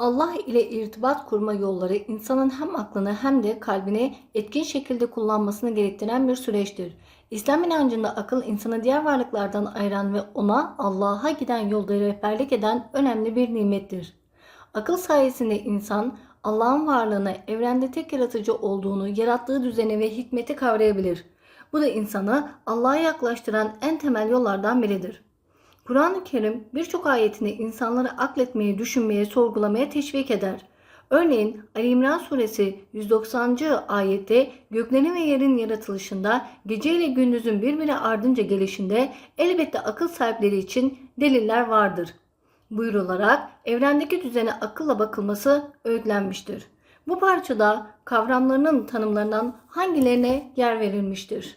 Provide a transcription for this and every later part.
Allah ile irtibat kurma yolları insanın hem aklını hem de kalbini etkin şekilde kullanmasını gerektiren bir süreçtir. İslam inancında akıl insanı diğer varlıklardan ayıran ve ona Allah'a giden yolda rehberlik eden önemli bir nimettir. Akıl sayesinde insan Allah'ın varlığını, evrende tek yaratıcı olduğunu, yarattığı düzeni ve hikmeti kavrayabilir. Bu da insanı Allah'a yaklaştıran en temel yollardan biridir. Kur'an-ı Kerim birçok ayetini insanları akletmeye, düşünmeye, sorgulamaya teşvik eder. Örneğin Ali İmran suresi 190. ayette göklerin ve yerin yaratılışında gece ile gündüzün birbiri ardınca gelişinde elbette akıl sahipleri için deliller vardır. Buyurularak evrendeki düzene akılla bakılması öğütlenmiştir. Bu parçada kavramlarının tanımlarından hangilerine yer verilmiştir?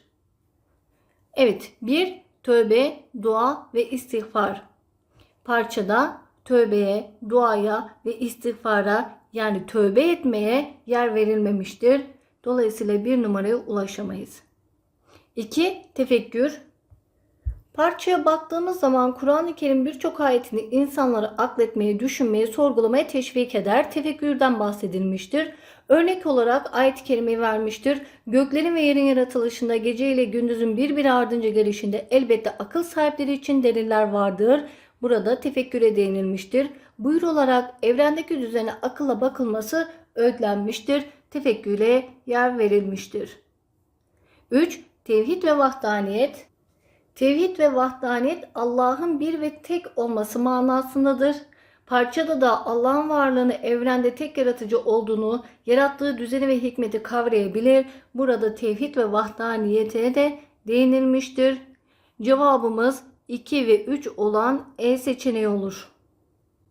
Evet, bir tövbe, dua ve istiğfar. Parçada tövbeye, duaya ve istiğfara yani tövbe etmeye yer verilmemiştir. Dolayısıyla bir numaraya ulaşamayız. 2. Tefekkür. Parçaya baktığımız zaman Kur'an-ı Kerim birçok ayetini insanları akletmeye, düşünmeye, sorgulamaya teşvik eder. Tefekkürden bahsedilmiştir. Örnek olarak ayet-i kerimeyi vermiştir. Göklerin ve yerin yaratılışında gece ile gündüzün birbiri ardınca gelişinde elbette akıl sahipleri için deliller vardır. Burada tefekküre değinilmiştir. Buyur olarak evrendeki düzene akılla bakılması öğütlenmiştir. Tefekküre yer verilmiştir. 3. Tevhid ve vahdaniyet. Tevhid ve vahdaniyet Allah'ın bir ve tek olması manasındadır. Parçada da Allah'ın varlığını evrende tek yaratıcı olduğunu, yarattığı düzeni ve hikmeti kavrayabilir. Burada tevhid ve vahdaniyete de değinilmiştir. Cevabımız 2 ve 3 olan E seçeneği olur.